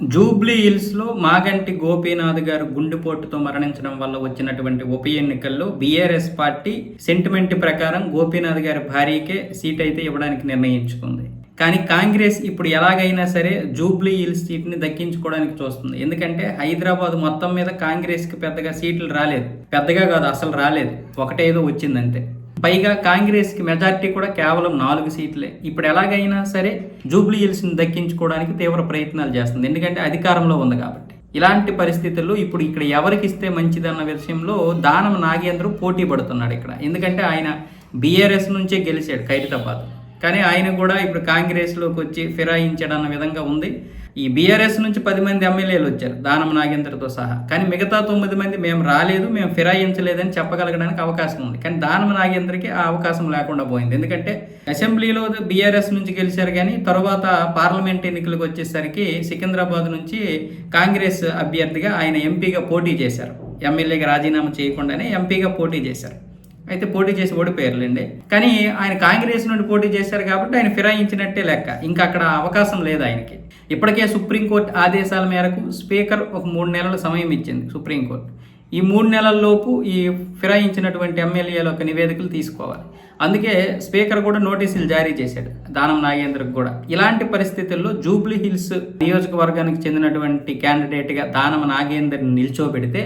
Jubilee హిల్స్లో మాగంటి గోపీనాథ్ గారు గుండెపోటుతో మరణించడం వల్ల వచ్చినటువంటి ఉప ఎన్నికల్లో బీఆర్ఎస్ పార్టీ సెంటిమెంట్ ప్రకారం గోపీనాథ్ గారి భార్యకే సీట్ అయితే ఇవ్వడానికి నిర్ణయించుకుంది. కానీ కాంగ్రెస్ ఇప్పుడు ఎలాగైనా సరే జూబ్లీ హిల్స్ సీట్ని దక్కించుకోవడానికి చూస్తుంది. ఎందుకంటే హైదరాబాద్ మొత్తం మీద కాంగ్రెస్కి పెద్దగా సీట్లు రాలేదు. పెద్దగా కాదు అసలు రాలేదు. ఒకటేదో వచ్చిందంతే. పైగా కాంగ్రెస్కి మెజార్టీ కూడా కేవలం నాలుగు సీట్లే. ఇప్పుడు ఎలాగైనా సరే జూబ్లీ హిల్స్ని దక్కించుకోవడానికి తీవ్ర ప్రయత్నాలు చేస్తుంది. ఎందుకంటే అధికారంలో ఉంది కాబట్టి. ఇలాంటి పరిస్థితుల్లో ఇప్పుడు ఇక్కడ ఎవరికి ఇస్తే మంచిదన్న విషయంలో దానం నాగేంద్ర పోటీ పడుతున్నాడు ఇక్కడ. ఎందుకంటే ఆయన బీఆర్ఎస్ నుంచే గెలిచాడు ఖైరతాబాద్ కానీ ఆయన కూడా ఇప్పుడు కాంగ్రెస్లోకి వచ్చి ఫిరాయించడన్న విధంగా ఉంది. ఈ బీఆర్ఎస్ నుంచి పది మంది ఎమ్మెల్యేలు వచ్చారు దానం నాగేంద్రతో సహా. కానీ మిగతా తొమ్మిది మంది మేము రాలేదు మేము ఫిరాయించలేదని చెప్పగలగడానికి అవకాశం ఉంది. కానీ దానం నాగేంద్రకి ఆ అవకాశం లేకుండా పోయింది. ఎందుకంటే అసెంబ్లీలో బీఆర్ఎస్ నుంచి గెలిచారు కానీ తర్వాత పార్లమెంట్ ఎన్నికలకు వచ్చేసరికి సికింద్రాబాద్ నుంచి కాంగ్రెస్ అభ్యర్థిగా ఆయన ఎంపీగా పోటీ చేశారు. ఎమ్మెల్యేగా రాజీనామా చేయకుండానే ఎంపీగా పోటీ చేశారు. అయితే పోటీ చేసి ఓడిపోయారులేండి. కానీ ఆయన కాంగ్రెస్ నుండి పోటీ చేశారు కాబట్టి ఆయన ఫిరాయించినట్టే లెక్క. ఇంకా అక్కడ అవకాశం లేదు ఆయనకి. ఇప్పటికే సుప్రీంకోర్టు ఆదేశాల మేరకు స్పీకర్ ఒక మూడు నెలల సమయం ఇచ్చింది సుప్రీంకోర్టు. ఈ మూడు నెలల్లోపు ఈ ఫిరాయించినటువంటి ఎమ్మెల్యేల యొక్క నివేదికలు తీసుకోవాలి. అందుకే స్పీకర్ కూడా నోటీసులు జారీ చేశాడు దానం నాగేంద్రకు కూడా. ఇలాంటి పరిస్థితుల్లో జూబ్లీ హిల్స్ నియోజకవర్గానికి చెందినటువంటి క్యాండిడేట్గా దానం నాగేందర్ని నిల్చోబెడితే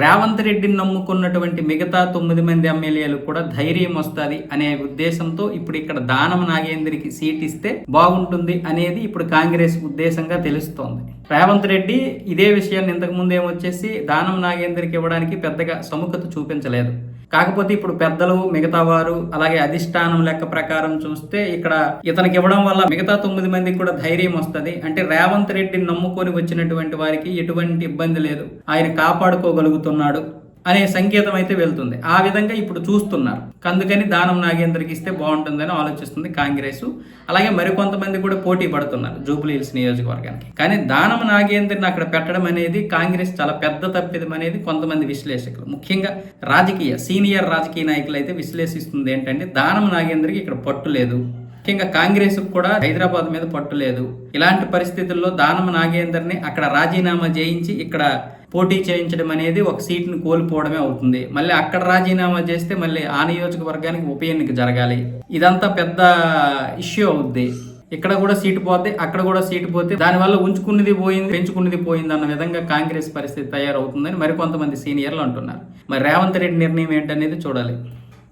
రేవంత్ రెడ్డిని నమ్ముకున్నటువంటి మిగతా తొమ్మిది మంది ఎమ్మెల్యేలు కూడా ధైర్యం వస్తుంది అనే ఉద్దేశంతో ఇప్పుడు ఇక్కడ దానం నాగేంద్రికి సీట్ ఇస్తే బాగుంటుంది అనేది ఇప్పుడు కాంగ్రెస్ ఉద్దేశంగా తెలుస్తోంది. రేవంత్ రెడ్డి ఇదే విషయాన్ని ఇంతకుముందు ఏమొచ్చేసి దానం నాగేంద్రికి ఇవ్వడానికి పెద్దగా సముఖత చూపించలేదు. కాకపోతే ఇప్పుడు పెద్దలు మిగతా వారు అలాగే అధిష్టానం లెక్క ప్రకారం చూస్తే ఇక్కడ ఇతనికి ఇవ్వడం వల్ల మిగతా తొమ్మిది మందికి కూడా ధైర్యం వస్తుంది. అంటే రేవంత్ రెడ్డిని నమ్ముకొని వచ్చినటువంటి వారికి ఎటువంటి ఇబ్బంది లేదు. ఆయన కాపాడుకోగలుగుతున్నాడు. అనే సంకేతం అయితే వెళ్తుంది. ఆ విధంగా ఇప్పుడు చూస్తున్నారు. అందుకని దానం నాగేంద్రకి ఇస్తే బాగుంటుందని ఆలోచిస్తుంది కాంగ్రెస్. అలాగే మరికొంతమంది కూడా పోటీ పడుతున్నారు జూబ్లీ హిల్స్ నియోజకవర్గానికి. కానీ దానం నాగేంద్రని అక్కడ పెట్టడం అనేది కాంగ్రెస్ చాలా పెద్ద తప్పిదం అనేది కొంతమంది విశ్లేషకులు. ముఖ్యంగా రాజకీయ సీనియర్ రాజకీయ నాయకులు అయితే విశ్లేషిస్తుంది ఏంటంటే దానం నాగేంద్రకి ఇక్కడ పట్టు లేదు. ముఖ్యంగా కాంగ్రెస్ కూడా హైదరాబాద్ మీద పట్టు లేదు ఇలాంటి పరిస్థితుల్లో దానం నాగేందర్ని అక్కడ రాజీనామా చేయించి ఇక్కడ పోటీ చేయించడం అనేది ఒక సీట్ను కోల్పోవడమే అవుతుంది. మళ్ళీ అక్కడ రాజీనామా చేస్తే మళ్ళీ ఆ నియోజకవర్గానికి ఉప ఎన్నిక జరగాలి. ఇదంతా పెద్ద ఇష్యూ అవుద్ది. ఇక్కడ కూడా సీటు పోతే అక్కడ కూడా సీటు పోతే దానివల్ల ఉంచుకున్నది పోయింది పెంచుకున్నది పోయింది అన్న విధంగా కాంగ్రెస్ పరిస్థితి తయారవుతుందని మరికొంతమంది సీనియర్లు అంటున్నారు. మరి రేవంత్ రెడ్డి నిర్ణయం ఏంటనేది చూడాలి.